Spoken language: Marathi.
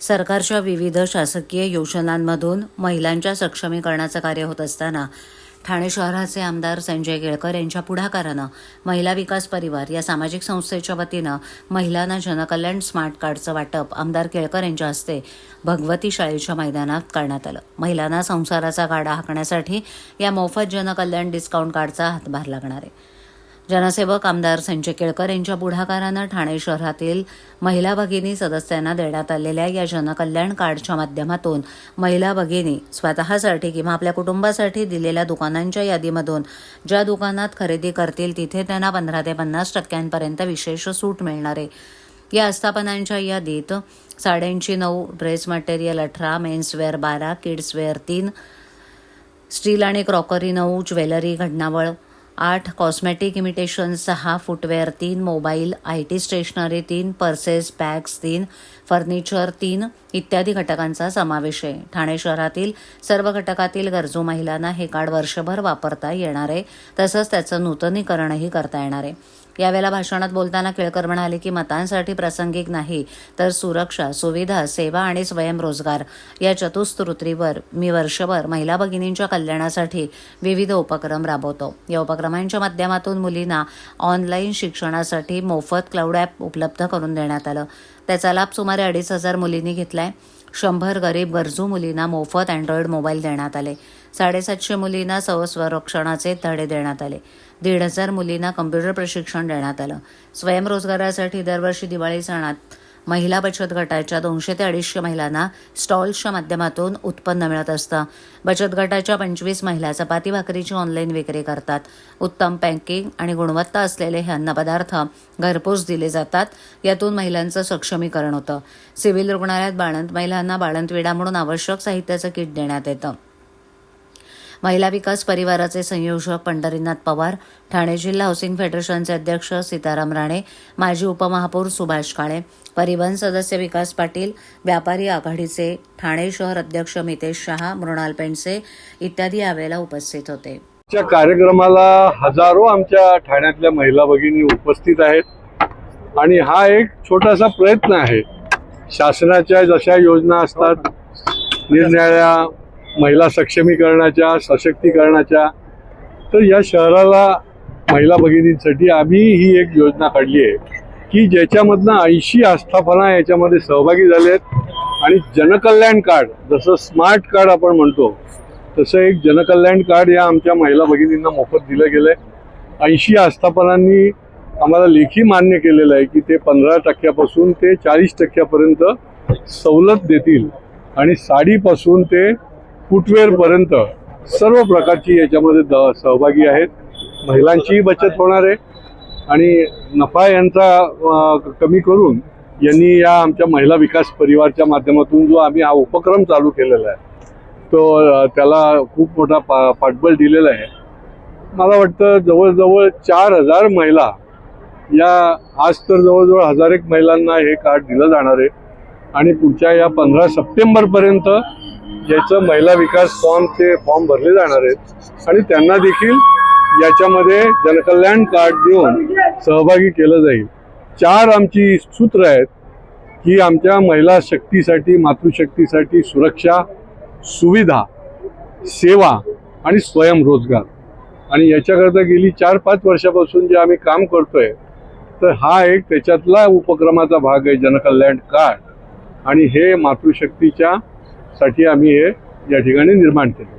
सरकारच्या विविध शासकीय योजनांमधून महिलांच्या सक्षमीकरणाचं कार्य होत असताना ठाणे शहराचे आमदार संजय केळकर यांच्या पुढाकारानं महिला विकास परिवार या सामाजिक संस्थेच्या वतीनं महिलांना जनकल्याण स्मार्ट कार्डचं वाटप आमदार केळकर यांच्या हस्ते भगवती शाळेच्या मैदानात करण्यात आलं. महिलांना संसाराचा गाडा हाकण्यासाठी या मोफत जनकल्याण डिस्काउंट कार्डचा हातभार लागणार आहे. जनसेवक आमदार संजय केळकर यांच्या पुढाकारानं ठाणे शहरातील महिला भगिनी सदस्यांना देण्यात आलेल्या या जनकल्याण कार्डच्या माध्यमातून महिला भगिनी स्वतःसाठी किंवा आपल्या कुटुंबासाठी दिलेल्या दुकानांच्या यादीमधून ज्या दुकानात खरेदी करतील तिथे त्यांना पंधरा ते पन्नास टक्क्यांपर्यंत विशेष सूट मिळणार. आहे या आस्थापनांच्या यादीत साड्यांची नऊ ड्रेस मटेरियल अठरा मेन्सवेअर बारा किड्सवेअर तीन स्टील आणि क्रॉकरी नऊ ज्वेलरी घडणावळ आठ कॉस्मेटिक इमिटेशन सहा फुटवेअर तीन मोबाईल आय टी स्टेशनरी तीन पर्सेस बॅग्स तीन फर्निचर तीन इत्यादी घटकांचा समावेश आहे. ठाणे शहरातील सर्व घटकातील गरजू महिलांना हे कार्ड वर्षभर वापरता येणार आहे. तसंच त्याचं नूतनीकरणही करता येणार आहे. यावेळेला भाषणात बोलताना केळकर म्हणाले की मतांसाठी प्रासंगिक नाही तर सुरक्षा सुविधा सेवा आणि स्वयंरोजगार या चतुस्तृतीवर मी वर्षभर महिला भगिनींच्या कल्याणासाठी विविध उपक्रम राबवतो. या उपक्रमांच्या माध्यमातून मुलींना ऑनलाईन शिक्षणासाठी मोफत क्लाउड ॲप उपलब्ध करून देण्यात आलं. त्याचा लाभ सुमारे अडीच हजार मुलींनी घेतला आहे शंभर गरीब गरजू मुलींना मोफत अँड्रॉइड मोबाईल देण्यात आले. साडेसातशे मुलींना स्वस्वरक्षणाचे धडे देण्यात आले. दीड हजार मुलींना कम्प्युटर प्रशिक्षण देण्यात आलं. स्वयंरोजगारासाठी दरवर्षी दिवाळी सणात महिला बचत गटाच्या दोनशे ते अडीचशे महिलांना स्टॉल्सच्या माध्यमातून उत्पन्न मिळत असतं. बचत गटाच्या पंचवीस महिला चपाती भाकरीची ऑनलाईन विक्री करतात. उत्तम पॅकिंग आणि गुणवत्ता असलेले हे अन्नपदार्थ घरपोच दिले जातात. यातून महिलांचं सक्षमीकरण होतं. सिव्हिल रुग्णालयात बाळंत महिलांना बाळंतविडा म्हणून आवश्यक साहित्याचं किट देण्यात येतं. महिला विकास परिवाराचे संयोजक पंढरीनाथ पवार ठाणे जिल्हा हाऊसिंग फेडरेशनचे अध्यक्ष सीताराम राणे माजी उपमहापौर सुभाष काळे परिवहन सदस्य विकास पाटील व्यापारी आघाडीचे ठाणे शहर अध्यक्ष मितेश शहा मृणाल पेंडसे इत्यादी यावेळेला उपस्थित होते. च्या कार्यक्रमाला हजारो आमच्या ठाण्यातल्या महिला भगिनी उपस्थित आहेत. आणि हा एक छोटासा प्रयत्न आहे. शासनाच्या जशा योजना असतात निरनिराळ्या महिला सक्षमीकरणाच्या सशक्तीकरणाच्या तर या शहराला महिला भगिनींसाठी आम्ही ही एक योजना काढली आहे की ज्याच्यामधनं ऐंशी आस्थापना याच्यामध्ये सहभागी झाले आहेत आणि जनकल्याण कार्ड जसं स्मार्ट कार्ड आपण म्हणतो तसं एक जनकल्याण कार्ड या आमच्या महिला भगिनींना मोफत दिलं गेलं आहे ऐंशी आस्थापनांनी आम्हाला लेखी मान्य केलेलं आहे की ते पंधरा टक्क्यापासून ते चाळीस टक्क्यापर्यंत सवलत देतील आणि साडीपासून ते फुटवेअरपर्यंत सर्व प्रकारची याच्यामध्ये द सहभागी आहेत. महिलांचीही बचत होणार आहे. आणि नफा यांचा कमी करून यांनी या आमच्या महिला विकास परिवारच्या माध्यमातून जो आम्ही हा उपक्रम चालू केलेला आहे तो त्याला खूप मोठा पा पाठबळ दिलेला आहे. मला वाटतं जवळजवळ चार हजार महिला या आज तर जवळजवळ हजार एक महिलांना हे कार्ड दिलं जाणार आहे. आणि पुढच्या या पंधरा सप्टेंबरपर्यंत याचं महिला विकास फॉर्मचे फॉर्म भरले जाणार आहेत. आणि त्यांना देखील याच्यामध्ये जनकल्याण कार्ड देऊन सहभागी केलं जाईल. चार आमची सूत्र आहेत की आमच्या महिला शक्तीसाठी मातृशक्तीसाठी सुरक्षा सुविधा सेवा आणि स्वयंरोजगार आणि याच्याकरता गेली चार पाच वर्षापासून जे आम्ही काम करतोय तर हा एक त्याच्यातला उपक्रमाचा भाग आहे जनकल्याण कार्ड. आणि हे मातृशक्तीच्या साठी आम्ही हे या ठिकाणी निर्माण केलं.